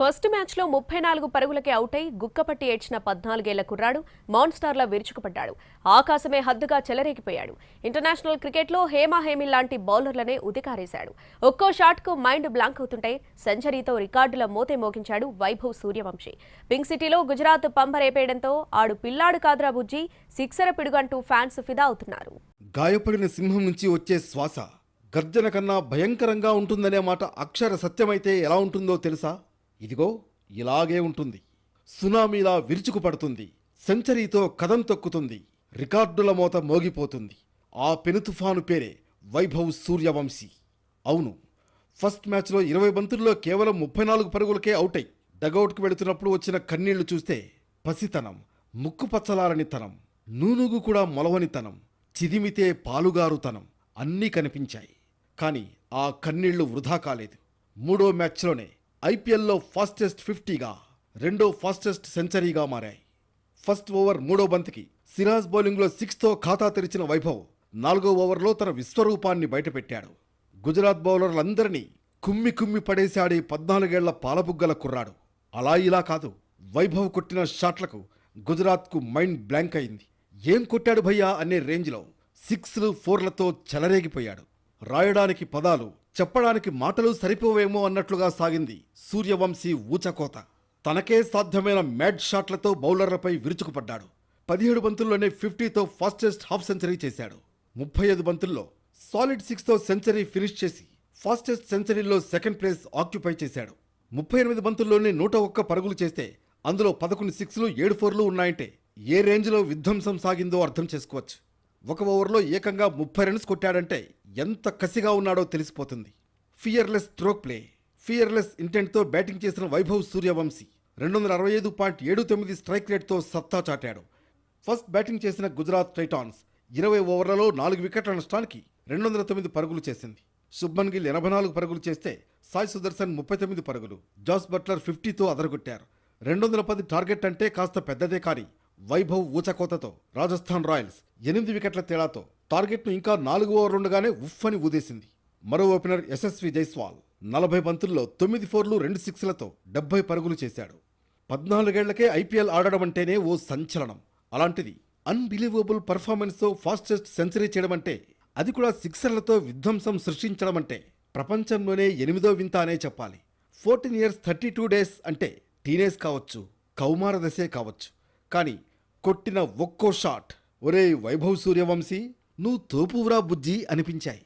First మ్యాచ్లో ముప్పై నాలుగు పరుగులకే అవుట్ అయి గుక్కపట్టి ఏడ్చిన పద్నాలుగేళ్ళ కుర్రాడు మాన్స్టార్లా విరుచుకుపడ్డాడు. ఆకాశమే హద్దుగా చెలరేగిపోయాడు. ఇంటర్నేషనల్ క్రికెట్లో హేమాహేమిల్ లాంటి బౌలర్లనే ఉదికారేశాడు. ఒక్కో షాట్కు మైండ్ బ్లాంక్ అవుతుంటే సెంచరీతో రికార్డుల మోతే మోగించాడు వైభవ్ సూర్యవంశీ. పింక్ సిటీలో గుజరాత్ పంపరేపేయడంతో ఆడు పిల్లాడు కాద్రా బుజ్జి సిక్సర పిడుగంటూ ఫ్యాన్స్ ఫిదా అవుతున్నారు. గాయపడిన సింహం నుంచి వచ్చే శ్వాస గర్జన కన్నా భయంకరంగా ఉంటుందనే మాట అక్షర సత్యమైతే ఎలా ఉంటుందో తెలుసా? ఇదిగో ఇలాగే ఉంటుంది. సునామీలా విరుచుకు పడుతుంది సెంచరీతో కదం తొక్కుతుంది. రికార్డుల మోత మోగిపోతుంది. ఆ పెనుతుఫాను పేరే వైభవ్ సూర్యవంశీ. అవును ఫస్ట్ మ్యాచ్లో ఇరవై బంతుల్లో కేవలం ముప్పై నాలుగు పరుగులకే అవుట్ అయి డగౌట్కి వెళుతున్నప్పుడు వచ్చిన కన్నీళ్ళు చూస్తే పసితనం ముక్కుపచ్చలారని తనం నూనుగు కూడా మొలవనితనం చిదిమితే పాలుగారుతనం అన్నీ కనిపించాయి. కానీ ఆ కన్నీళ్ళు వృధా కాలేదు. మూడో మ్యాచ్లోనే ఐపీఎల్లో ఫాస్టెస్ట్ ఫిఫ్టీగా రెండో ఫాస్టెస్ట్ సెంచరీగా మారాయి. ఫస్ట్ ఓవర్ మూడో బంతికి. సిరాజ్ బౌలింగ్లో సిక్స్తో ఖాతా తెరిచిన వైభవ్ నాలుగో ఓవర్లో తన విశ్వరూపాన్ని బయటపెట్టాడు. గుజరాత్ బౌలర్లందరినీ కుమ్మి కుమ్మి పడేశాడే పద్నాలుగేళ్ళ పాలబుగ్గల కుర్రాడు. అలా ఇలా కాదు వైభవ్ కొట్టిన షాట్లకు గుజరాత్కు మైండ్ బ్లాంక్ అయింది. ఏం కొట్టాడు భయ్యా అనే రేంజ్లో సిక్స్లు ఫోర్లతో చెలరేగిపోయాడు. రాయడానికి పదాలు చెప్పడానికి మాటలు సరిపోవేమో అన్నట్లుగా సాగింది సూర్యవంశీ ఊచకోత. తనకే సాధ్యమైన మ్యాడ్ షాట్లతో బౌలర్లపై విరుచుకుపడ్డాడు. పదిహేడు బంతుల్లోనే ఫిఫ్టీతో ఫాస్టెస్ట్ హాఫ్ సెంచరీ చేశాడు. ముప్పై ఐదు బంతుల్లో సాలిడ్ సిక్స్తో సెంచరీ ఫినిష్ చేసి ఫాస్టెస్ట్ సెంచరీలో సెకండ్ ప్లేస్ ఆక్యుపై చేశాడు. ముప్పై ఎనిమిది బంతుల్లోనే నూట ఒక్క పరుగులు చేస్తే అందులో పదకొండు సిక్స్లు ఏడు ఫోర్లు ఉన్నాయంటే ఏ రేంజ్లో విధ్వంసం సాగిందో అర్థం చేసుకోవచ్చు. ఒక ఓవర్లో ఏకంగా ముప్పై రన్స్ కొట్టాడంటే ఎంత కసిగా ఉన్నాడో తెలిసిపోతుంది. ఫియర్లెస్ స్ట్రోక్ ప్లే ఫియర్లెస్ ఇంటెంట్తో బ్యాటింగ్ చేసిన వైభవ్ సూర్యవంశీ రెండు వందల అరవై ఐదు పాయింట్ ఏడు తొమ్మిది స్ట్రైక్ రేట్తో సత్తా చాటాడు. ఫస్ట్ బ్యాటింగ్ చేసిన గుజరాత్ టైటాన్స్ ఇరవై ఓవర్లలో నాలుగు వికెట్ల నష్టానికి రెండు వందల తొమ్మిది పరుగులు చేసింది. శుభ్మన్ గిల్ ఎనభై నాలుగు పరుగులు చేస్తే సాయి సుదర్శన్ ముప్పై తొమ్మిది పరుగులు జాస్ బట్లర్ ఫిఫ్టీతో అదరగొట్టారు. రెండు వందల పది టార్గెట్ అంటే కాస్త పెద్దదే కానీ వైభవ్ ఊచకోతతో రాజస్థాన్ రాయల్స్ ఎనిమిది వికెట్ల తేడాతో టార్గెట్ను ఇంకా నాలుగు ఓవర్లుండగానే ఉఫ్ అని ఊదేసింది. మరో ఓపెనర్ యశస్వి జైస్వాల్ నలభై బంతుల్లో తొమ్మిది ఫోర్లు రెండు సిక్స్లతో డెబ్బై పరుగులు చేశాడు. పద్నాలుగేళ్ళకే ఐపీఎల్ ఆడడం అంటేనే ఓ సంచలనం. అలాంటిది అన్బిలీవబుల్ పర్ఫార్మెన్స్తో ఫాస్టెస్ట్ సెంచరీ చేయడం అంటే అది కూడా సిక్సర్లతో విధ్వంసం సృష్టించడం అంటే ప్రపంచంలోనే ఎనిమిదో వింత అనే చెప్పాలి. Fourteen years thirty two days అంటే టీనేజ్ కావచ్చు కౌమార దశే కావచ్చు. కానీ కొట్టిన ఒక్కో షాట్. ఒరే వైభవ్ సూర్యవంశీ నువ్వు తోపువురా బుజ్జి అనిపించాయి.